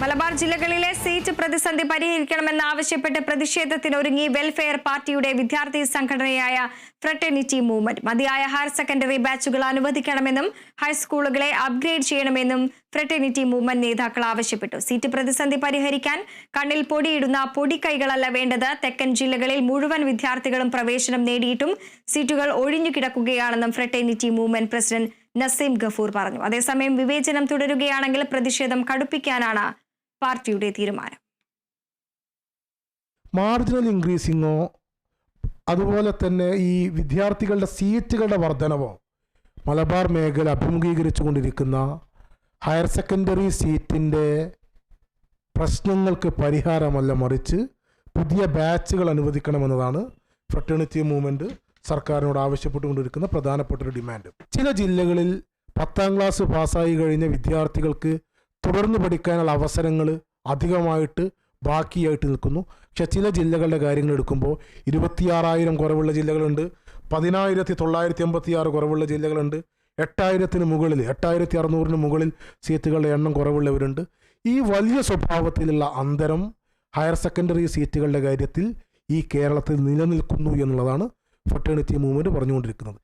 മലബാർ ജില്ലകളിലെ സീറ്റ് പ്രതിസന്ധി പരിഹരിക്കണമെന്നാവശ്യപ്പെട്ട് ഒരുങ്ങി വെൽഫെയർ പാർട്ടിയുടെ വിദ്യാർത്ഥി സംഘടനയായ ഫ്രട്ടേണിറ്റി മൂവ്മെന്റ്. മതിയായ ഹയർ സെക്കൻഡറി ബാച്ചുകൾ അനുവദിക്കണമെന്നും ഹൈസ്കൂളുകളെ അപ്ഗ്രേഡ് ചെയ്യണമെന്നും ഫ്രട്ടേണിറ്റി മൂവ്മെന്റ് നേതാക്കൾ ആവശ്യപ്പെട്ടു. സീറ്റ് പ്രതിസന്ധി പരിഹരിക്കാൻ കണ്ണിൽ പൊടിയിടുന്ന പൊടിക്കൈകളല്ല വേണ്ടത്. തെക്കൻ ജില്ലകളിൽ മുഴുവൻ വിദ്യാർത്ഥികളും പ്രവേശനം നേടിയിട്ടും സീറ്റുകൾ ഒഴിഞ്ഞു കിടക്കുകയാണെന്നും fraternity movement president Naseem Gafoor പറഞ്ഞു. അതേസമയം വിവേചനം തുടരുകയാണെങ്കിൽ പ്രതിഷേധം കടുപ്പിക്കാനാണ് പാർട്ടിയുടെ തീരുമാനം. മാർജിനൽ ഇൻക്രീസിങ്ങോ അതുപോലെ തന്നെ ഈ വിദ്യാർത്ഥികളുടെ സീറ്റുകളുടെ വർധനവോ മലബാർ മേഖല അഭിമുഖീകരിച്ചു കൊണ്ടിരിക്കുന്ന ഹയർ സെക്കൻഡറി സീറ്റിന്റെ പ്രശ്നങ്ങൾക്ക് പരിഹാരമല്ല മറിച്ച് പുതിയ ബാച്ചുകൾ അനുവദിക്കണമെന്നതാണ് ഫ്രട്ടേണിറ്റി മൂവ്മെന്റ് സർക്കാരിനോട് ആവശ്യപ്പെട്ടുകൊണ്ടിരിക്കുന്ന പ്രധാനപ്പെട്ട ഒരു ഡിമാൻഡ് ചില ജില്ലകളിൽ പത്താം ക്ലാസ് പാസ്സായി കഴിഞ്ഞ വിദ്യാർത്ഥികൾക്ക് തുടർന്ന് പഠിക്കാനുള്ള അവസരങ്ങൾ അധികമായിട്ട് ബാക്കിയായിട്ട് നിൽക്കുന്നു. പക്ഷെ ചില ജില്ലകളുടെ കാര്യങ്ങൾ എടുക്കുമ്പോൾ ഇരുപത്തിയാറായിരം കുറവുള്ള ജില്ലകളുണ്ട്. പതിനായിരത്തി തൊള്ളായിരത്തി എൺപത്തി ആറ് കുറവുള്ള ജില്ലകളുണ്ട്. എട്ടായിരത്തിന് മുകളിൽ എട്ടായിരത്തി അറുന്നൂറിന് മുകളിൽ സീറ്റുകളുടെ എണ്ണം കുറവുള്ളവരുണ്ട്. ഈ വലിയ സ്വഭാവത്തിലുള്ള അന്തരം ഹയർ സെക്കൻഡറി സീറ്റുകളുടെ കാര്യത്തിൽ ഈ കേരളത്തിൽ നിലനിൽക്കുന്നു എന്നുള്ളതാണ് ഫെട്ടേണിറ്റി മൂവ്മെന്റ് പറഞ്ഞുകൊണ്ടിരിക്കുന്നത്.